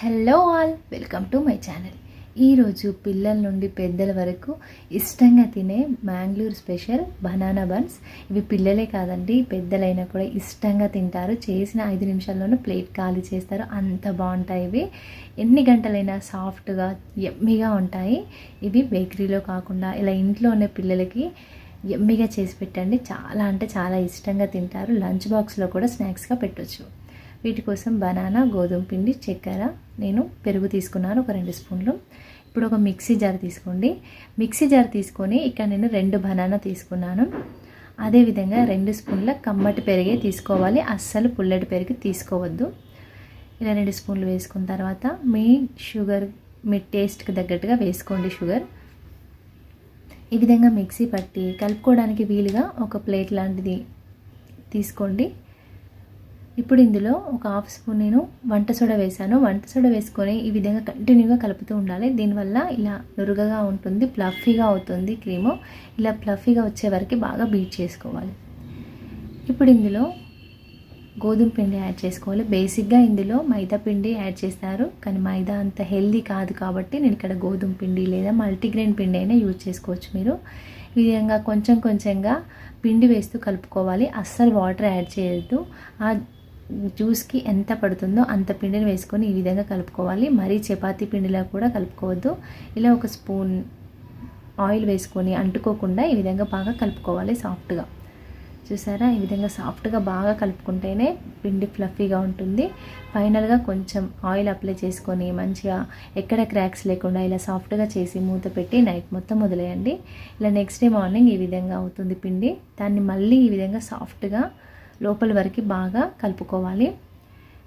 Hello all welcome to my channel. ఈరోజు పిల్లల నుండి పెద్దల వరకు ఇష్టంగా తినే మ్యాంగ్లూర్ స్పెషల్ బనానా బన్స్. ఇవి పిల్లలే కాదండి పెద్దలైనా కూడా ఇష్టంగా తింటారు. చేసిన ఐదు నిమిషాల్లోనూ ప్లేట్ ఖాళీ చేస్తారు. అంత బాగుంటాయి ఇవి. ఎన్ని గంటలైనా సాఫ్ట్గా ఎమ్మిగా ఉంటాయి. ఇవి బేకరీలో కాకుండా ఇలా ఇంట్లో ఉన్న పిల్లలకి ఎమ్మిగా చేసి పెట్టండి. చాలా అంటే చాలా ఇష్టంగా తింటారు. లంచ్ బాక్స్లో కూడా స్నాక్స్గా పెట్టొచ్చు. వీటి కోసం బనానా గోధుమ పిండి చక్కెర. నేను పెరుగు తీసుకున్నాను ఒక రెండు స్పూన్లు. ఇప్పుడు ఒక మిక్సీ జార్ తీసుకోండి. మిక్సీ జార్ తీసుకొని ఇక్కడ నేను రెండు బనానా తీసుకున్నాను. అదేవిధంగా రెండు స్పూన్ల కమ్మటి పెరిగే తీసుకోవాలి. అస్సలు పుల్లటి పెరుగు తీసుకోవద్దు. ఇలా రెండు స్పూన్లు వేసుకున్న తర్వాత మీ షుగర్ మీ టేస్ట్కి తగ్గట్టుగా వేసుకోండి షుగర్. ఈ విధంగా మిక్సీ పట్టి కలుపుకోవడానికి వీలుగా ఒక ప్లేట్ లాంటిది తీసుకోండి. ఇప్పుడు ఇందులో ఒక హాఫ్ స్పూన్ నేను వంట సోడా వేసాను వంట సోడా వేసుకొని ఈ విధంగా కంటిన్యూగా కలుపుతూ ఉండాలి. దీనివల్ల ఇలా నురుగగా ఉంటుంది ప్లఫీగా అవుతుంది క్రీము. ఇలా ప్లఫీగా వచ్చే వరకు బాగా బీట్ చేసుకోవాలి. ఇప్పుడు ఇందులో గోధుమ పిండి యాడ్ చేసుకోవాలి. బేసిక్గా ఇందులో మైదా పిండి యాడ్ చేస్తారు. కానీ మైదా అంత హెల్దీ కాదు కాబట్టి నేను ఇక్కడ గోధుమ పిండి లేదా మల్టీగ్రెయిన్ పిండి అయినా యూజ్ చేసుకోవచ్చు మీరు. ఈ విధంగా కొంచెం కొంచెంగా పిండి వేస్తూ కలుపుకోవాలి. అస్సలు వాటర్ యాడ్ చేయొద్దు. ఆ జ్యూస్కి ఎంత పడుతుందో అంత పిండిని వేసుకొని ఈ విధంగా కలుపుకోవాలి. మరీ చపాతీ పిండిలా కూడా కలుపుకోవద్దు. ఇలా ఒక స్పూన్ ఆయిల్ వేసుకొని అంటుకోకుండా ఈ విధంగా బాగా కలుపుకోవాలి సాఫ్ట్గా. చూసారా? ఈ విధంగా సాఫ్ట్గా బాగా కలుపుకుంటేనే పిండి ఫ్లఫీగా ఉంటుంది. ఫైనల్గా కొంచెం ఆయిల్ అప్లై చేసుకొని మంచిగా ఎక్కడ క్రాక్స్ లేకుండా ఇలా సాఫ్ట్గా చేసి మూత పెట్టి నైట్ మొత్తం వదిలేయండి. ఇలా నెక్స్ట్ డే మార్నింగ్ ఈ విధంగా అవుతుంది పిండి. దాన్ని మళ్ళీ ఈ విధంగా సాఫ్ట్గా లోపల వరకు బాగా కలుపుకోవాలి.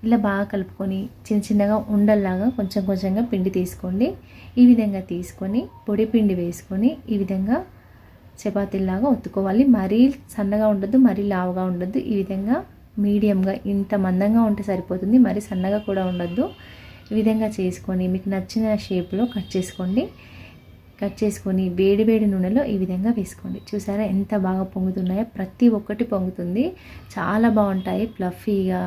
ఇలా బాగా కలుపుకొని చిన్న చిన్నగా ఉండల్లాగా కొంచెం కొంచెంగా పిండి తీసుకోండి. ఈ విధంగా తీసుకొని పొడి పిండి వేసుకొని ఈ విధంగా చపాతీలాగా ఒత్తుకోవాలి. మరీ సన్నగా ఉండొద్దు మరీ లావుగా ఉండొద్దు. ఈ విధంగా మీడియంగా ఇంత మందంగా ఉంటే సరిపోతుంది మరీ సన్నగా కూడా ఉండొద్దు. ఈ విధంగా చేసుకొని మీకు నచ్చిన షేప్లో కట్ చేసుకోండి. కట్ చేసుకొని వేడి వేడి నూనెలో ఈ విధంగా వేసుకోండి. చూసారా ఎంత బాగా పొంగుతున్నాయో? ప్రతి ఒక్కటి పొంగుతుంది. చాలా బాగుంటాయి. ఫ్లఫీగా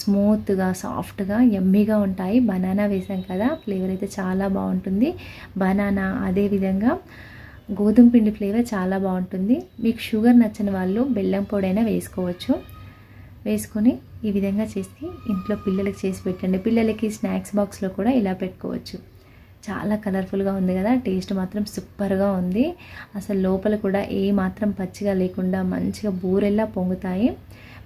స్మూత్గా సాఫ్ట్గా ఎమ్మీగా ఉంటాయి. బనానా వేసాం కదా ఫ్లేవర్ అయితే చాలా బాగుంటుంది. బనానా అదేవిధంగా గోధుమ పిండి ఫ్లేవర్ చాలా బాగుంటుంది. మీకు షుగర్ నచ్చని వాళ్ళు బెల్లం పొడైనా వేసుకోవచ్చు. వేసుకొని ఈ విధంగా చేసి ఇంట్లో పిల్లలకి చేసి పెట్టండి. పిల్లలకి స్నాక్స్ బాక్స్లో కూడా ఇలా పెట్టుకోవచ్చు. చాలా కలర్ఫుల్గా ఉంది కదా. టేస్ట్ మాత్రం సూపర్గా ఉంది. అసలు లోపల కూడా ఏ మాత్రం పచ్చిగా లేకుండా మంచిగా బూరెల్లా పొంగుతాయి.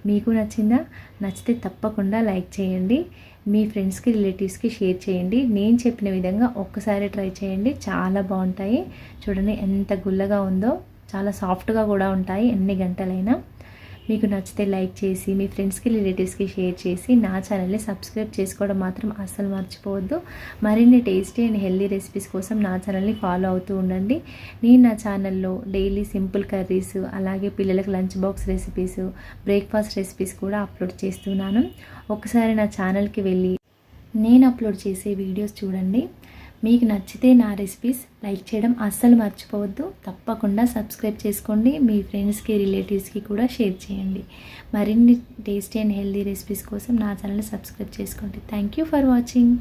మీకు నచ్చిందా? నచ్చితే తప్పకుండా లైక్ చేయండి. మీ ఫ్రెండ్స్కి రిలేటివ్స్కి షేర్ చేయండి. నేను చెప్పిన విధంగా ఒక్కసారి ట్రై చేయండి. చాలా బాగుంటాయి. చూడండి ఎంత గుల్లగా ఉందో. చాలా సాఫ్ట్గా కూడా ఉంటాయి. ఎన్ని గంటలైనా. మీకు నచ్చితే లైక్ చేసి మీ ఫ్రెండ్స్కి రిలేటివ్స్కి షేర్ చేసి నా ఛానల్ని సబ్స్క్రైబ్ చేసుకోవడం మాత్రం అస్సలు మర్చిపోవద్దు. మరిన్ని టేస్టీ అండ్ హెల్దీ రెసిపీస్ కోసం నా ఛానల్ని ఫాలో అవుతూ ఉండండి. నేను నా ఛానల్లో డైలీ సింపుల్ కర్రీస్ అలాగే పిల్లలకు lunch box recipes breakfast recipes కూడా అప్లోడ్ చేస్తున్నాను. ఒకసారి నా ఛానల్కి వెళ్ళి నేను అప్లోడ్ చేసే వీడియోస్ చూడండి. మీకు నచ్చితే నా రెసిపీస్ లైక్ చేయడం అస్సలు మర్చిపోవద్దు. తప్పకుండా సబ్స్క్రైబ్ చేసుకోండి. మీ ఫ్రెండ్స్కి రిలేటివ్స్కి కూడా షేర్ చేయండి. మరిన్ని టేస్టీ అండ్ హెల్దీ రెసిపీస్ కోసం నా ఛానల్ని సబ్స్క్రైబ్ చేసుకోండి. Thank you for watching